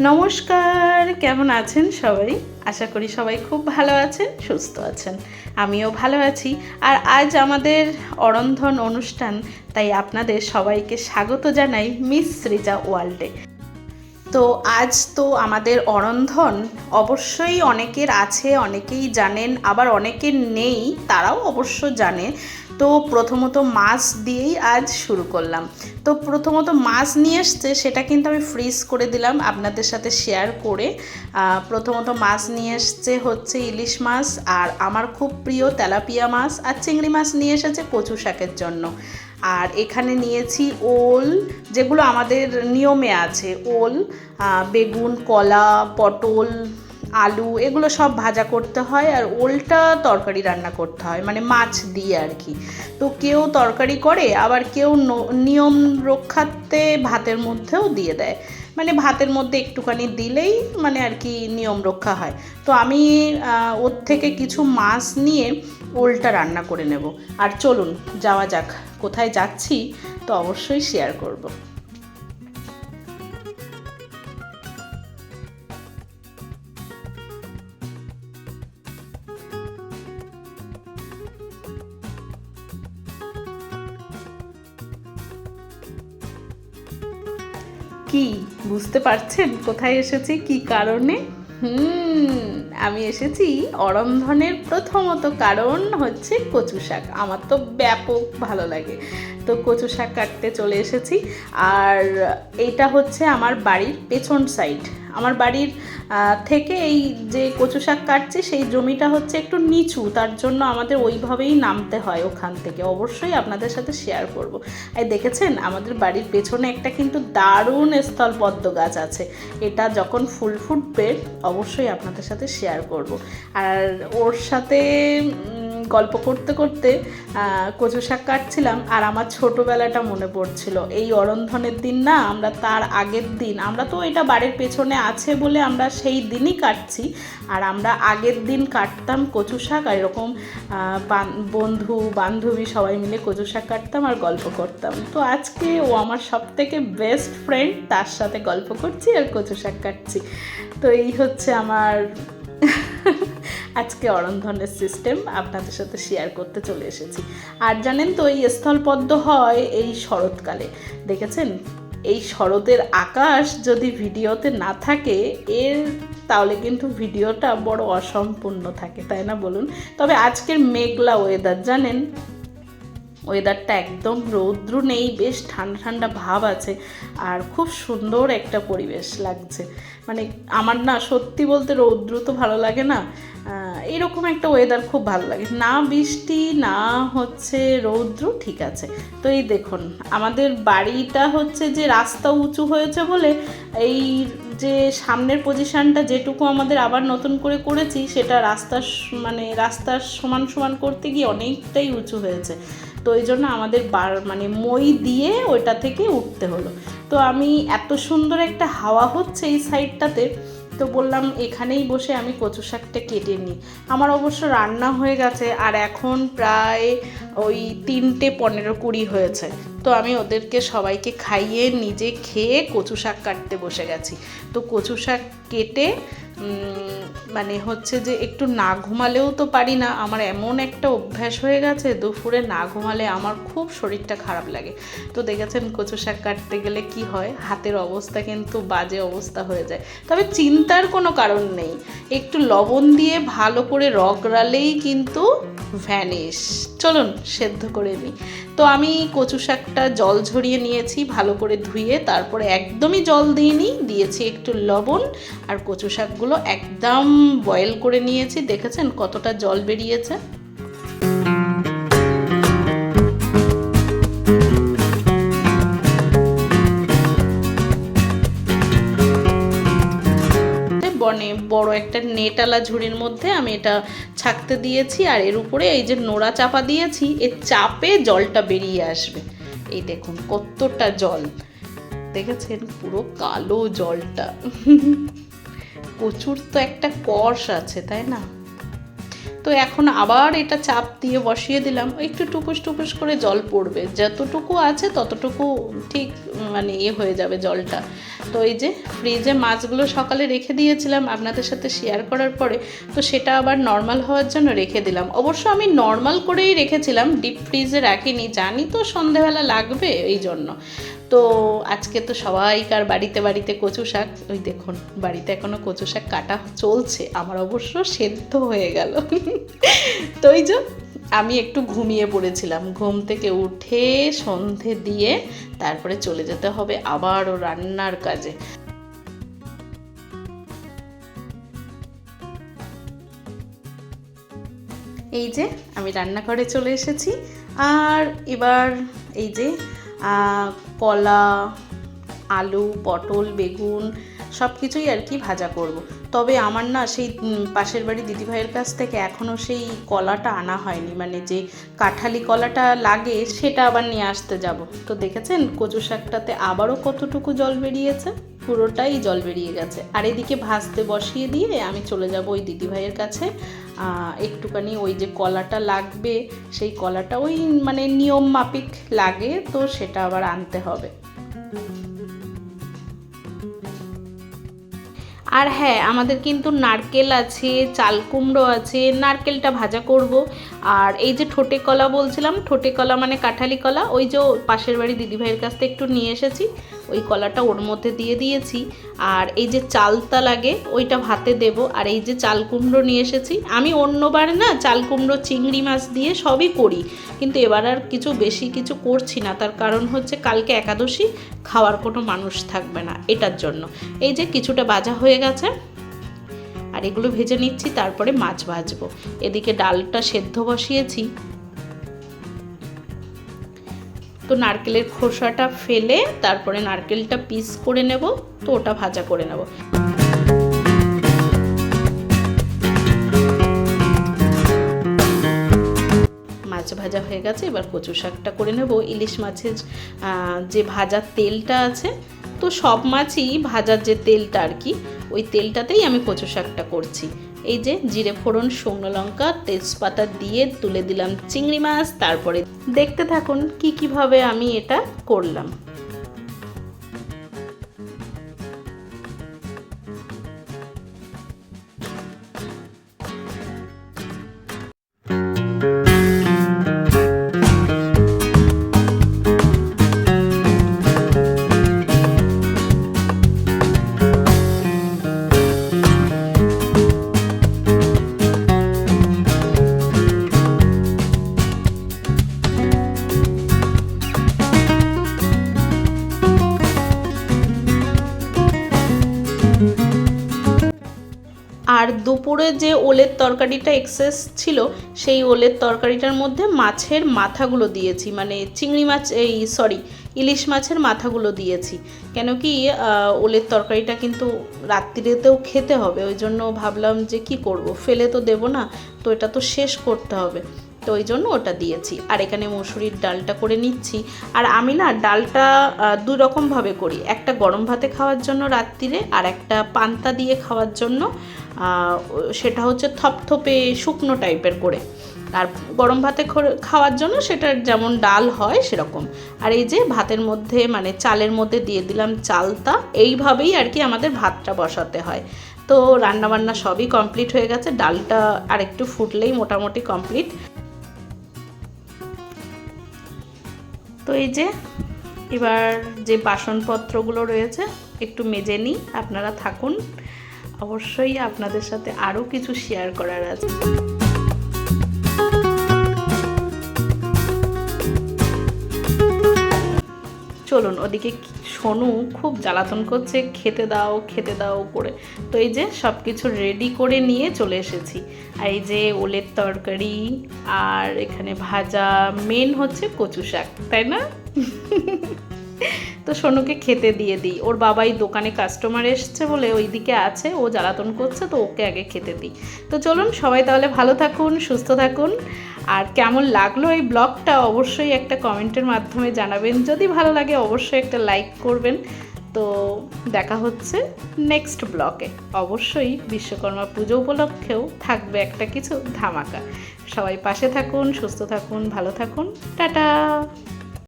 নমস্কার, কেমন আছেন সবাই? আশা করি সবাই খুব ভালো আছেন, সুস্থ আছেন। আমিও ভালো আছি। আর আজ আমাদের অরন্ধন অনুষ্ঠান, তাই আপনাদের সবাইকে স্বাগত জানাই মিস সৃজা ওয়ার্ল্ডে। তো আজ তো আমাদের অরন্ধন অবশ্যই অনেকের আছে, অনেকেই জানেন, আবার অনেকের নেই, তারাও অবশ্য জানে। তো প্রথমত মাছ দিয়েই আজ শুরু করলাম। তো প্রথমত মাছ নিয়ে এসছে, সেটা কিন্তু আমি ফ্রিজ করে দিলাম আপনাদের সাথে শেয়ার করে। প্রথমত মাছ নিয়ে এসছে হচ্ছে ইলিশ মাছ আর আমার খুব প্রিয় তেলাপিয়া মাছ আর চিংড়ি মাছ নিয়ে এসেছে কচু শাকের জন্য। আর এখানে নিয়েছি ওল, যেগুলো আমাদের নিয়মে আছে, ওল বেগুন, কলা, পটল আলু, এগুলো সব ভাজা করতে হয় আর ওলটা তরকারি রান্না করতে হয় মানে মাছ দিয়ে আর কি। তো কেউ তরকারি করে, আবার কেউ নিয়ম রক্ষার্থে ভাতের মধ্যেও দিয়ে দেয়। মানে ভাতের মধ্যে একটুখানি দিলেই মানে আর কি নিয়ম রক্ষা হয়। তো আমি ওর থেকে কিছু মাছ নিয়ে ওলটা রান্না করে নেব। আর চলুন, যাওয়া যাক, কোথায় যাচ্ছি, তো অবশ্যই শেয়ার করব। কি? বুঝতে পারছেন কোথায় এসেছি? কি কারণে? হুম। আমি এসেছি অরন্ধনের প্রথমত কারণ হচ্ছে কচু শাক। আমার তো ব্যাপক ভালো লাগে। তো কচু শাক কাটতে চলে এসেছি। আর এইটা হচ্ছে আমার বাড়ির পেছন সাইড আমার বাড়ির থেকে এই যে কচু শাক কাটছি, সেই জমিটা হচ্ছে একটু নিচু। তার জন্য আমাদের ওইভাবেই নামতে হয় ওখান থেকে। অবশ্যই আপনাদের সাথে শেয়ার করব। এই দেখেছেন, আমাদের বাড়ির পেছনে একটা কিন্তু দারুণ স্থলপদ্ম গাছ আছে। এটা যখন ফুল ফুটবে, অবশ্যই আপনাদের সাথে শেয়ার করব। আর ওর সাথে গল্প করতে করতে কচু শাক কাটছিলাম আর আমার ছোটোবেলাটা মনে পড়ছিল। এই অরন্ধনের দিন না, আমরা তার আগের দিন, আমরা তো এটা বাড়ির পেছনে আছে বলে আমরা সেই দিনই কাটছি। আর আমরা আগের দিন কাটতাম কচু শাক আর এরকম বন্ধু, বান্ধবী সবাই মিলে কচু শাক কাটতাম আর গল্প করতাম। তো আজকে ও আমার সব থেকে বেস্ট ফ্রেন্ড তার সাথে গল্প করছি আর কচু শাক কাটছি। তো এই হচ্ছে আমার আজকে অরন্ধনের সিস্টেম আপনাদের সাথে শেয়ার করতে চলে এসেছি। আর জানেন তো, এই স্থলপদ্ম হয় এই শরৎকালে। দেখেছেন? এই শরতের আকাশ যদি ভিডিওতে না থাকে, এর তাহলে কিন্তু ভিডিওটা বড় অসম্পূর্ণ থাকে, তাই না বলুন? তবে আজকের মেঘলা ওয়েদার জানেন? ওয়েদারটা একদম রৌদ্র নেই, বেশ ঠান্ডা ঠান্ডা ভাব আছে আর খুব সুন্দর একটা পরিবেশ লাগছে। মানে আমার না সত্যি বলতে রৌদ্র তো ভালো লাগে না এরকম একটা ওয়েদার খুব ভালো লাগে। না বৃষ্টি, না হচ্ছে রৌদ্র, ঠিক আছে। তো এই দেখুন, আমাদের বাড়িটা হচ্ছে যে রাস্তা উঁচু হয়েছে বলে এই যে সামনের পজিশনটা যেটুকু আমাদের আবার নতুন করে করেছি, সেটা রাস্তার মানে রাস্তার সমান সমান করতে গিয়ে অনেকটাই উঁচু হয়েছে। তো এই জন্য আমাদের বার মানে মই দিয়ে ওইটা থেকে উঠতে হলো। তো আমি এত সুন্দর একটা হাওয়া হচ্ছে এই সাইডটাতে, তো বললাম এখানেই বসে আমি কচু শাকটা কেটে নিই। আমার অবশ্য রান্না হয়ে গেছে আর এখন প্রায় ওই তিনটে পনেরো কুড়ি হয়েছে। তো আমি ওদেরকে সবাইকে খাইয়ে নিজে খেয়ে কচু শাক কাটতে বসে গেছি। তো কচু শাক কেটে মানে হচ্ছে যে একটু না ঘুমালেও তো পারি না, আমার এমন একটা অভ্যাস হয়ে গেছে দুপুরে না ঘুমালে আমার খুব শরীরটা খারাপ লাগে। তো দেখেছেন কচু শাক কাটতে গেলে কি হয়? হাতের অবস্থা কিন্তু বাজে অবস্থা হয়ে যায়। তবে চিন্তার কোনো কারণ নেই, একটু লবণ দিয়ে ভালো করে রগড়ালেই কিন্তু ভ্যানিশ চলুন, সেদ্ধ করে নিই। তো আমি কচু শাকটা জল ঝরিয়ে নিয়েছি, ভালো করে ধুয়ে তারপরে একদমই জল দিইনি, দিয়েছি একটু লবণ আর কচু শাকগুলো একদম বয়েল করে নিয়েছি। দেখেছেন কতটা জল বেরিয়েছে? একটা নেটালা ঝুড়ির মধ্যে আমি এটা ছাকতে দিয়েছি আর এর উপরে এই যে নোড়া চাপা দিয়েছি, এর চাপে জলটা বেরিয়ে আসবে। এই দেখুন কতটা জল। দেখেছেন পুরো কালো জলটা। প্রচুর তো একটা কষ আছে, তাই না? তো এখন আবার এটা চাপ দিয়ে বসিয়ে দিলাম। একটু টুপুস টুপুস করে জল পড়বে। যতটুকু আছে ততটুকু ঠিক মানে ইয়ে হয়ে যাবে জলটা। তো এই যে ফ্রিজে মাছগুলো সকালে রেখে দিয়েছিলাম আপনাদের সাথে শেয়ার করার পরে, তো সেটা আবার নর্মাল হওয়ার জন্য রেখে দিলাম। অবশ্য আমি নর্মাল করেই রেখেছিলাম ডিপ ফ্রিজে রাখিনি। জানি তো সন্ধেবেলা লাগবে এই জন্য। তো আজকে তো সবাইকার বাড়িতে বাড়িতে কচু শাক, ওই দেখুন, বাড়িতে এখনও কচু শাক কাটা চলছে, আমার অবশ্য সেদ্ধ হয়ে গেল। তো এই যে, আমি একটু ঘুমিয়ে পড়েছিলাম, ঘুম থেকে উঠে সন্ধে দিয়ে তারপরে চলে যেতে হবে আবারও রান্নার কাজে। এই যে, আমি রান্নাঘরে চলে এসেছি, আর এবার এই যে কলা, আলু, পটল, বেগুন সব কিছুই আর কি ভাজা করব। তবে আমার না সেই পাশের বাড়ি দিদিভাইয়ের কাছ থেকে এখনও সেই কলাটা আনা হয়নি। মানে যে কাঁঠালি কলাটা লাগে সেটা আবার নিয়ে আসতে যাব। তো দেখেছেন কচু শাকটাতে আবারও কতটুকু জল বেরিয়েছে? পুরোটাই জল বেরিয়ে গেছে। আর এদিকে ভাজতে বসিয়ে দিয়ে আমি চলে যাব ওই দিদিভাইয়ের কাছে। একটুখানি ওই যে কলাটা লাগবে, সেই কলাটা ওই মানে নিয়ম মাফিক লাগে, তো সেটা আবার আনতে হবে। আর হ্যাঁ আমাদের কিন্তু নারকেল আছে, চাল কুমড়ো আছে, নারকেলটা ভাজা করব। আর এই যে ঠোঁটে কলা বলছিলাম, ঠোঁটে কলা মানে কাঁঠালি কলা, ওই যে পাশের বাড়ি দিদিভাইয়ের কাছ থেকে একটু নিয়ে এসেছি। ওই কলাটা ওর মধ্যে দিয়ে দিয়েছি। আর এই যে চালতা লাগে, ওইটা ভাতে দেব। আর এই যে চাল কুমড়ো নিয়ে এসেছি, আমি অন্যবার না চাল কুমড়ো, চিংড়ি মাছ দিয়ে সবই করি। কিন্তু এবার আর কিছু বেশি কিছু করছি না। তার কারণ হচ্ছে কালকে একাদশী, খাওয়ার কোনো মানুষ থাকবে না এটার জন্য। এই যে কিছুটা বাজা হয়ে গেছে। আর এগুলো ভেজে নিচ্ছি, তারপরে মাছ ভাজবো। এদিকে ডালটা সেদ্ধ বসিয়েছি। তো নারকেলের খোসাটা ফেলে তারপরে নারকেলটা পিস করে নেব, তো ওটা ভাজা করে নেব। মাছ ভাজা হয়ে গেছে, এবার কচু শাকটা করে নেব। ইলিশ মাছের যে ভাজার তেলটা আছে, তো সব মাছই ভাজার যে তেলটা আর কি, ওই তেলটাতেই আমি কচু শাকটা করছি। এই যে জিরে ফোড়ন, শুকনো লঙ্কা, তেজপাতা দিয়ে তুলে দিলাম চিংড়ি মাছ, তারপরে দেখতে থাকুন কি কীভাবে আমি এটা করলাম। দুপুরে যে ওলের তরকারিটা এক্সেস ছিল, সেই ওলের তরকারিটার মধ্যে মাছের মাথাগুলো দিয়েছি। মানে চিংড়ি মাছ, এই সরি ইলিশ মাছের মাথাগুলো দিয়েছি। কেন কি ওলের তরকারিটা কিন্তু রাত্রিরেতেও খেতে হবে। ওই জন্য ভাবলাম যে কি করব? ফেলে তো দেবো না, তো এটা তো শেষ করতে হবে। তো ওই জন্য ওটা দিয়েছি। আর এখানে মসুরির ডালটা করে নিচ্ছি। আর আমি না ডালটা দু রকমভাবে করি। একটা গরম ভাতে খাওয়ার জন্য রাত্রিরে, আর একটা পান্তা দিয়ে খাওয়ার জন্য সেটা হচ্ছে থপথপে শুকনো টাইপের করে। আর গরম ভাতে খাওয়ার জন্য সেটার যেমন ডাল হয় সেরকম। আর এই যে ভাতের মধ্যে মানে চালের মধ্যে দিয়ে দিলাম চালতা, এইভাবেই আর কি আমাদের ভাতটা বসাতে হয়। তো রান্নাবান্না সবই কমপ্লিট হয়ে গেছে, ডালটা আর একটু ফুটলেই মোটামুটি কমপ্লিট। তো এই যে এবার যে বাসনপত্রগুলো রয়েছে, একটু মেজে নিই, আপনারা থাকুন। অবশ্যই আপনাদের সাথে আরও কিছু শেয়ার করার আছে। চলুন ওদিকে সোনু খুব জ্বালাতন করছে, খেতে দাও খেতে দাও করে। তো এই যে সব কিছু রেডি করে নিয়ে চলে এসেছি। আর এই যে ওলের তরকারি আর এখানে ভাজা মেন হচ্ছে কচু শাক, তাই না? তো সোনুকে খেতে দিয়ে দিই। ওর বাবাই দোকানে কাস্টমার এসছে বলে ওইদিকে আছে, ও জ্বালাতন করছে, তো ওকে আগে খেতে দিই। তো চলুন সবাই তাহলে ভালো থাকুন, সুস্থ থাকুন। আর কেমন লাগল এই ব্লগটা অবশ্যই একটা কমেন্টের মাধ্যমে জানাবেন। যদি ভালো লাগে অবশ্যই একটা লাইক করবেন। তো দেখা হচ্ছে নেক্সট ব্লকে অবশ্যই বিশ্বকর্মা পুজো উপলক্ষেও থাকবে একটা কিছু ধামাকা। সবাই পাশে থাকুন, সুস্থ থাকুন, ভালো থাকুন। টাটা!